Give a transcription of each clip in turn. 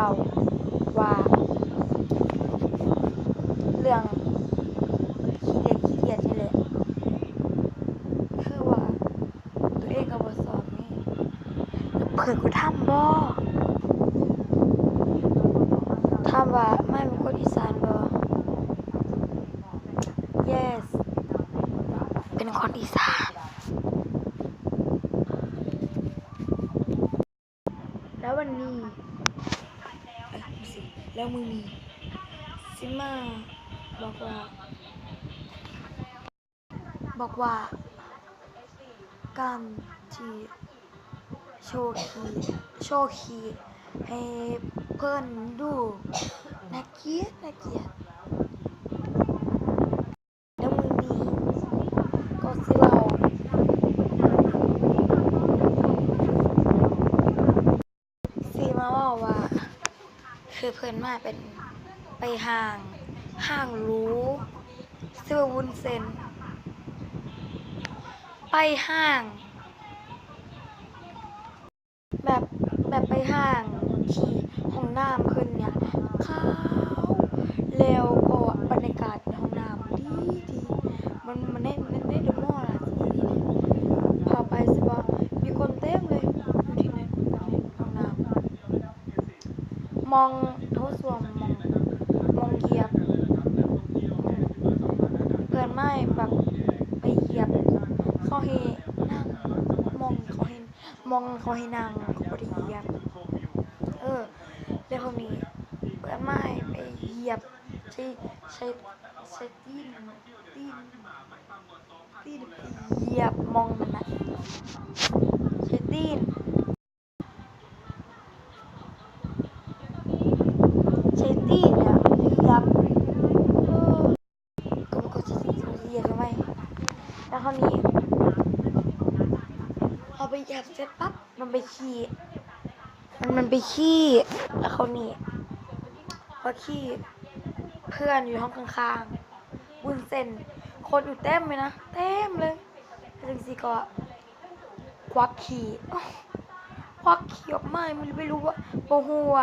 ว้าว่าเรื่องขี้เด็กขี้เกียจนี่แหละคือว่าตัวเองก็บ่สอบนี่เพื่อกูทำบ่ถามว่าไม่เป็นคนอีสานบ่ yes เป็นคนอีสานแล้ววันนี้ สิแล้วมึงมีซิมาบอกว่า บอกว่า การที่โชว์คีโชว์คีให้เพื่อนดูนักเกียร์นักเกียรติล้วมือนี้ก็สิเราสีมาเว่าว่า คือเพื่อนมาเป็นไปห่างห่างรู้ซื้อวุ้นเซนไปห้าง แบบแบบไปห้างที่ห้องน้ำขึ้นเนี่ยค่ะวแล้วก็บรรยากาศในห้องน้ำดีดีมันมันได้มันได้ดูมอล่ะดีพาไปสิบ่มีคนเต็มเลยอยู่ที่ในห้องน้ำ มองโทษสวมมองมองเหยียบเพื่อนไม่แบบไปเหยียบเขาให้นั่งมองเขาให้มองเขาให้นั่งเขาบ่ได้เหยียบเออแล้วเขามีเพื่อนไม่ไปเหยียบใช้ใช้ใช้ตีนตีนตีนไปเหยียบมองมันนะใช้ตีนใช้ตีนเนี่ยเหยียบเออก็มันก็จะเหยียบทำไม แล้วคราวนี้พอไป เหยียบเสร็จปั๊บมันไปขี้ มันมันไปขี้แล้วครานี้พอขี้เพื่อนอยู่ห้องข้างๆบุญเซนคนอยู่เต็มเลยนะเต็มเลยแล้วจังสิก็ควักขี้ควักขี้ออกมามันไม่รู้ว่าโบหัว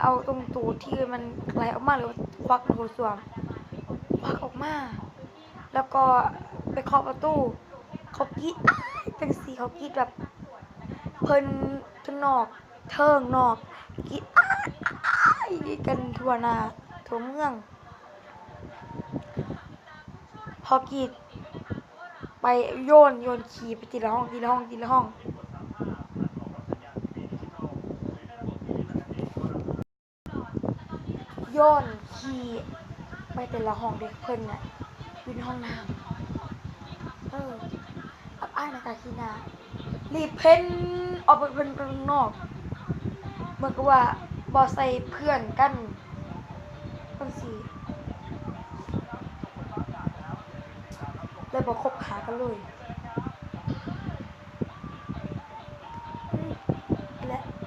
เอาตรงตูดที่มันไหลออกมาหรือควักในหัวส่วมควักออกมา แล้วก็ไปเคาะประตูเขากี้ จังสีเขากรีดแบบ เพิ่นทนอก เทิงนอกกรีดอ้ายกันทั่วหน้าทั่วเมือง พอกรีดไปโยนโยนขี่ไปทีละห้องทีละห้องทีละห้องโยนขี่ไปแต่ละห้องเด็กเพิ่นน่ะอยู่ในห้องน้ำเออายนะกาคีนารีบเพนออกไปเพ่นไปข้างนอก เหมือนกับว่าบอใส่เพื่อนกันบางสีเลยบอกคบหากันเลย